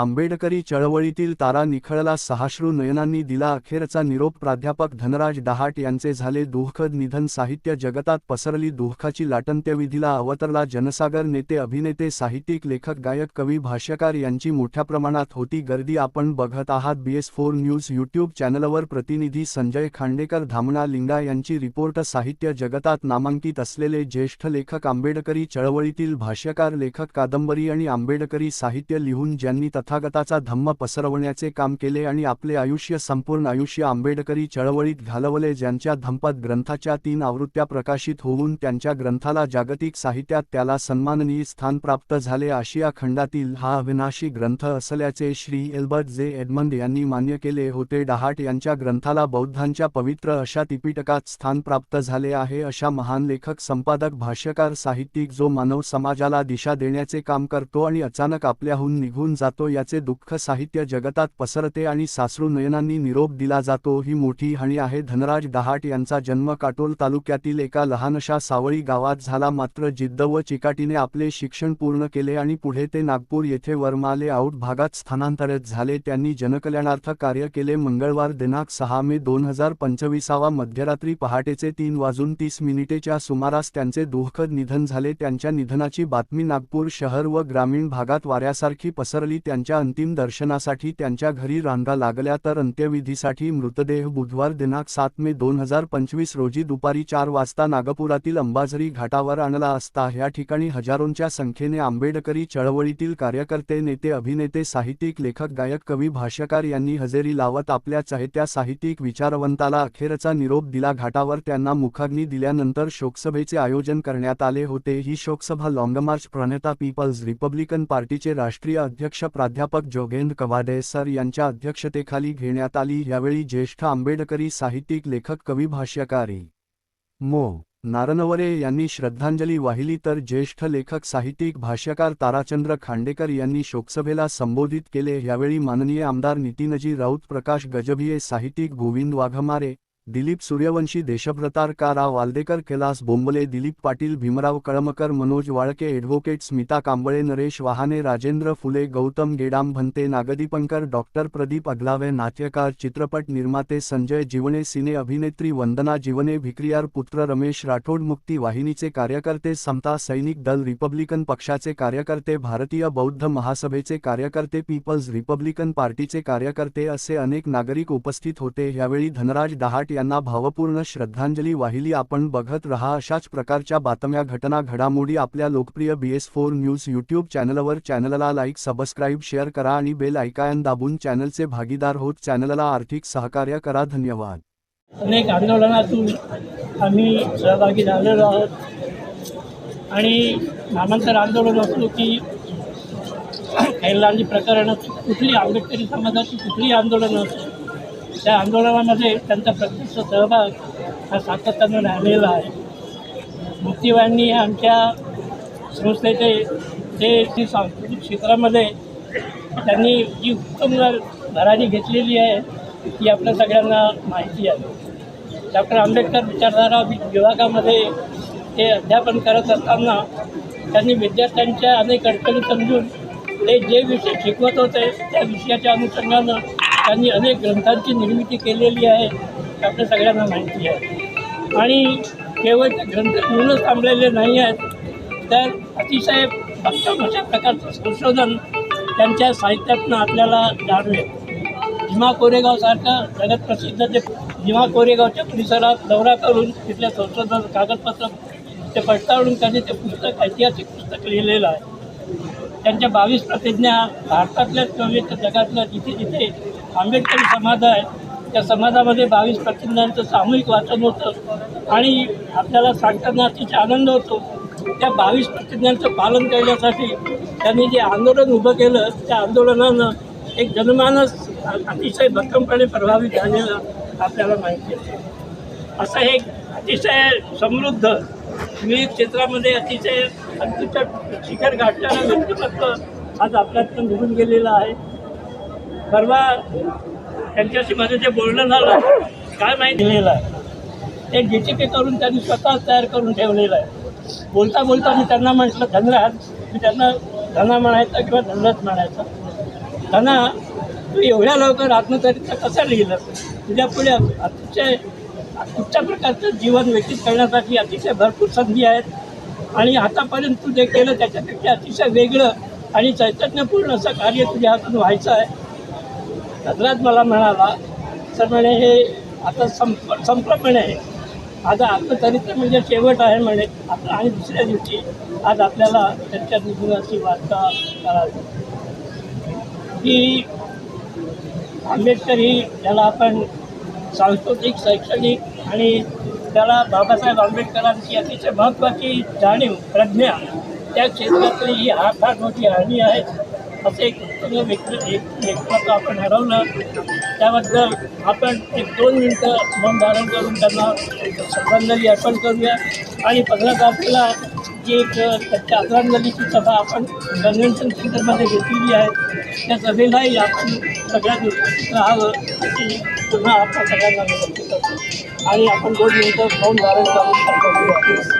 आंबेडकरी चळवळीतील तारा निखळला सहाश्रू नयनांनी दिला अखेरचा निरोप. प्राध्यापक धनराज डहाट यांचे झाले दुःखद निधन. साहित्य जगतात पसरली दुःखाची लाटंत्यविधीला अवतरला जनसागर. नेते अभिनेते साहित्यिक लेखक गायक कवी भाष्यकार यांची मोठ्या प्रमाणात होती गर्दी. आपण बघत आहात बीएस फोर न्यूज यूट्यूब चॅनलवर. प्रतिनिधी संजय खांडेकर धामणा लिंगा यांची रिपोर्ट. साहित्य जगतात नामांकित असलेले ज्येष्ठ लेखक. आंबेडकरी चळवळीतील भाष्यकार लेखक कादंबरी आणि आंबेडकरी साहित्य लिहून ज्यांनी तथागताचा धम्म पसरवण्याचे काम केले आणि आपले आयुष्य संपूर्ण आयुष्य आंबेडकरी चळवळीत घालवले ज्यांच्या धम्पद ग्रंथाच्या तीन आवृत्त्या प्रकाशित होऊन त्यांच्या ग्रंथाला जागतिक साहित्यात त्याला सन्माननीय स्थान प्राप्त झाले आशिया खंडातील हा अविनाशी ग्रंथ असल्याचे श्री एल्बर्ट जे एडमंड यांनी मान्य केले होते. डहाट यांच्या ग्रंथाला बौद्धांच्या पवित्र अशा तिपिटकात स्थान प्राप्त झाले आहे अशा महान लेखक संपादक भाष्यकार साहित्यिक जो मानव समाजाला दिशा देण्याचे काम करतो आणि अचानक आपल्याहून निघून जातो या याचे दुःख साहित्य जगतात पसरते आणि सासरू नयनांनी निरोप दिला जातो. ही मोठी हानी आहे. धनराज डहाट यांचा जन्म काटोल तालुक्यातील एका लहानशा सावळी गावात झाला. मात्र जिद्द व चिकाटीने आपले शिक्षण पूर्ण केले आणि पुढे ते नागपूर येथे वरमाले आऊट भागात स्थानांतरित झाले. त्यांनी जनकल्याणार्थ कार्य केले. मंगळवार दिनांक सहा मे दोन हजार पंचवीसावा मध्यरात्री पहाटेचे तीन वाजून तीस मिनिटेच्या सुमारास त्यांचे दुःखद निधन झाले. त्यांच्या निधनाची बातमी नागपूर शहर व ग्रामीण भागात वाऱ्यासारखी पसरली. त्यांच्या त्यांच्या अंतिम दर्शनासाठी त्यांच्या घरी रांगा लागल्या तर अंत्यविधीसाठी मृतदेह बुधवार दिनांक सात मे दोन हजार पंचवीस रोजी दुपारी चार वाजता नागपुरातील अंबाझरी घाटावर आणला असता ह्या ठिकाणी हजारोंच्या संख्येने आंबेडकरी चळवळीतील कार्यकर्ते नेते अभिनेते साहित्यिक लेखक गायक कवी भाष्यकार यांनी हजेरी लावत आपल्या चाहत्या साहित्यिक विचारवंताला अखेरचा निरोप दिला. घाटावर त्यांना मुखाग्नी दिल्यानंतर शोकसभेचे आयोजन करण्यात आले होते. ही शोकसभा लॉंगमार्च प्रणेता पीपल्स रिपब्लिकन पार्टीचे राष्ट्रीय अध्यक्ष प्रा प्राध्यापक जोगेंद्र कवाडे सर यांच्या अध्यक्षतेखाली घेण्यात आली. यावेळी ज्येष्ठ आंबेडकरी साहित्यिक लेखक कवी भाष्यकारी मो. नारनवरे यांनी श्रद्धांजली वाहिली. तर ज्येष्ठ लेखक साहित्यिक भाष्यकार ताराचंद्र खांडेकर यांनी शोकसभेला संबोधित केले. यावेळी माननीय आमदार नितीनजी राऊत प्रकाश गजभिये साहित्यिक गोविंद वाघमारे दिलीप सूर्यवंशी देशभ्रतार का राव वाल्देकर कैलास बोंबले दिलीप पाटील भीमराव कळमकर मनोज वाळके ॲडव्होकेट स्मिता कांबळे नरेश वहाने राजेंद्र फुले गौतम गेडाम भंते नागदीपंकर डॉक्टर प्रदीप अगलावे नाट्यकार चित्रपट निर्माते संजय जीवने सिने अभिनेत्री वंदना जीवने भिक्रियार पुत्र रमेश राठोड मुक्ती वाहिनीचे कार्यकर्ते समता सैनिक दल रिपब्लिकन पक्षाचे कार्यकर्ते भारतीय बौद्ध महासभेचे कार्यकर्ते पीपल्स रिपब्लिकन पार्टीचे कार्यकर्ते असे अनेक नागरिक उपस्थित होते. यावेळी धनराज दहाट यांना भावपूर्ण श्रद्धांजली वाहिली. आपण बघत रहा अशाच प्रकारच्या बातम्या घटना घडामोडी आपल्या लोकप्रिय B S four news YouTube चॅनलवर चॅनलला लाईक सबस्क्राईब शेअर करा आणि बेल ऐकायन दाबून चॅनलचे भागीदार होत. चॅनलला आर्थिक सहकार्य करा. धन्यवाद. अनेक आंदोलनातून आम्ही सहभागी झालेलो आहोत. आणि नामांतर आंदोलन असलो की खैरलांजी प्रकरणाची कुठली आंबेडकरी समाजाची कुठली आंदोलनं असो त्या आंदोलनामध्ये त्यांचा प्रत्यक्ष सहभाग हा सातत्यानं राहिलेला आहे. मुक्तीवाहिनी आमच्या संस्थेचे ते जी सांस्कृतिक क्षेत्रामध्ये त्यांनी जी उत्तम भरारी घेतलेली आहे ती आपल्या सगळ्यांना माहिती आहे. डॉक्टर आंबेडकर विचारधारा विभागामध्ये ते अध्यापन करत असताना त्यांनी विद्यार्थ्यांच्या अनेक अडचणी समजून ते जे विषय शिकवत होते त्या विषयाच्या अनुषंगानं त्यांनी अनेक ग्रंथांची निर्मिती केलेली आहे आपल्या सगळ्यांना माहिती आहे. आणि केवळ ते ग्रंथ म्हणूनच थांबलेले नाही आहेत तर अतिशय भक्कम अशा प्रकारचं संशोधन त्यांच्या साहित्यातनं आपल्याला जाणवेल. भीमा कोरेगावसारखं जगतप्रसिद्ध ते भीमा कोरेगावच्या परिसरात दौरा करून तिथल्या संशोधन कागदपत्र ते पडताळून त्यांनी ते पुस्तक ऐतिहासिक पुस्तक लिहिलेलं आहे. त्यांच्या बावीस प्रतिज्ञा भारतातल्याच नव्हे तर जगातल्या जिथे जिथे आंबेडकरी समाज आहे. त्या समाजामध्ये बावीस प्रतिज्ञांचं सामूहिक वाचन होतं. आणि आपल्याला सांगताना अतिशय आनंद होतो. त्या बावीस प्रतिज्ञांचं पालन करण्यासाठी त्यांनी जे आंदोलन उभं केलं त्या आंदोलनानं एक जनमानस अतिशय भक्कमपणे प्रभावित झालेलं आपल्याला माहिती आहे. असं हे अतिशय समृद्ध विविध क्षेत्रामध्ये अतिशय अतिशय शिखर गाठणारं व्यक्तिमत्व आज आपल्यातनं निघून गेलेलं आहे. परवा त्यांच्याशी माझं जे बोलणं झालं काय माहिती दिलेलं आहे. ते जी टी पी करून त्यांनी स्वतः तयार करून ठेवलेलं आहे. बोलता बोलता मी त्यांना म्हटलं धनराज मी त्यांना धना म्हणायचा किंवा धनराज म्हणायचा. धना तू एवढ्या लवकर आत्मचरित्र कसं लिहिलं? तुझ्या पुढे अतिशय कुठच्या प्रकारचं जीवन व्यतीत करण्यासाठी अतिशय भरपूर संधी आहेत. आणि आतापर्यंत तू जे केलं त्याच्यापेक्षा अतिशय वेगळं आणि चैतन्यपूर्ण असं कार्य तुझ्या हातून व्हायचं आहे. नजरात मला म्हणाला सर म्हणे हे आता संप संपलं म्हणे. हे आता आत्मचरित्र म्हणजे शेवट आहे म्हणे. आता आणि दुसऱ्या दिवशी आज आपल्याला त्यांच्या निधनाची वार्ता करावी. की आंबेडकर ही ज्याला आपण सांस्कृतिक शैक्षणिक आणि त्याला बाबासाहेब आंबेडकरांची अतिशय महत्त्वाची जाणीव प्रज्ञा त्या क्षेत्रातली ही हा फार मोठी हानी आहे. असं एक व्यक्ती एक व्यक्तिमत्व आपण हरवलं. त्याबद्दल आपण एक दोन मिनटं मन धारण करून त्यांना श्रद्धांजली अर्पण करूया. आणि पंधरा तारखेला जी एक त्यांच्या आदरांजलीची सभा आपण कन्व्हेन्शन सेंटरमध्ये घेतलेली आहे. त्या सभेलाही आपण सगळ्यांनी राहावं अशी पुन्हा आपण सगळ्यांना विनंती करतो. आणि आपण दोन मिनटं मौन धारण करून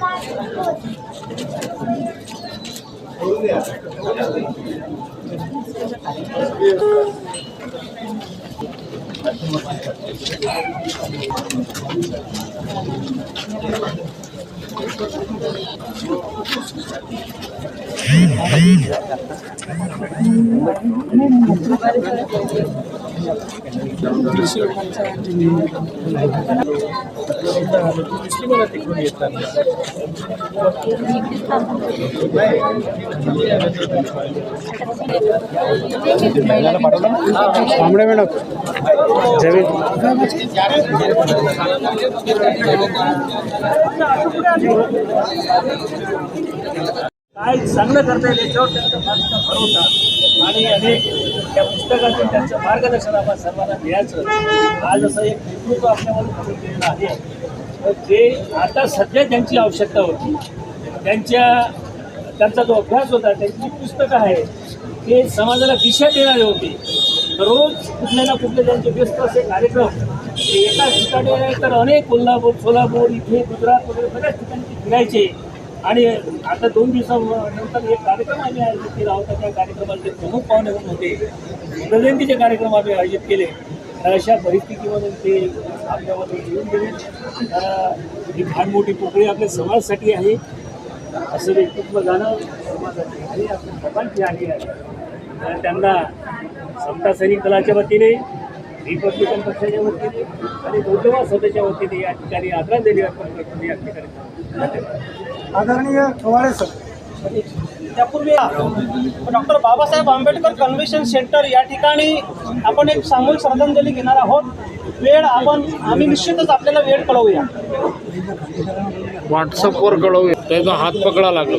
감사합니다. तांबडे मॅडम जमीन काय चांगलं करता येईल याच्यावर त्यांचा फारसा आणि अनेक त्या पुस्तकातून त्यांचं मार्गदर्शन आपण सर्वांना मिळायचं. आज असं एक नेतृत्व आपल्यामध्ये करून दिलेलं आहे. तर ते आता सध्या त्यांची आवश्यकता होती त्यांच्या त्यांचा जो अभ्यास होता त्यांची पुस्तकं आहे ते समाजाला दिशा देणारे होते. रोज कुठले ना कुठले त्यांचे व्यस्त असे कार्यक्रम ते एका ठिकाणी तर अनेक कोल्हापूर सोलापूर इथे गुजरात वगैरे बऱ्याच ठिकाणी फिरायचे. आणि आता दोन दिवसानंतर एक कार्यक्रम आम्ही आयोजित केला होता. त्या कार्यक्रमाचे प्रमुख पाहुणे म्हणून होते. जयंतीचे कार्यक्रम आम्ही आयोजित केले. तर अशा परिस्थितीमधून ते आपल्यामध्ये येऊन गेले. ही फार मोठी पोकळी आपल्या समाजासाठी आहे. असं व्यक्तित्व जाणं समाजासाठी आहे. आपल्या सर्वांची हानी आहे. तर त्यांना समता सैनिक दलाच्या वतीने रिपब्लिकन पक्षाच्या वतीने आणि नौजवान सभेच्या वतीने या ठिकाणी आदरांजली अर्पण करतो. या ठिकाणी. धन्यवाद. आदरणीय खवाळे सर त्यापूर्वी doctor Babasaheb Ambedkar convention centre या ठिकाणी आपण एक सामूहिक श्रद्धांजली घेणार आहोत. वेळ आपण आम्ही निश्चितच आपल्याला वेळ कळवूया. व्हॉट्सअपवर कळवू त्याचा हात पकडा लागलो.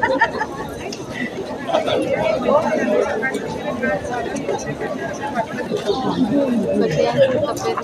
Bătăia în tapet.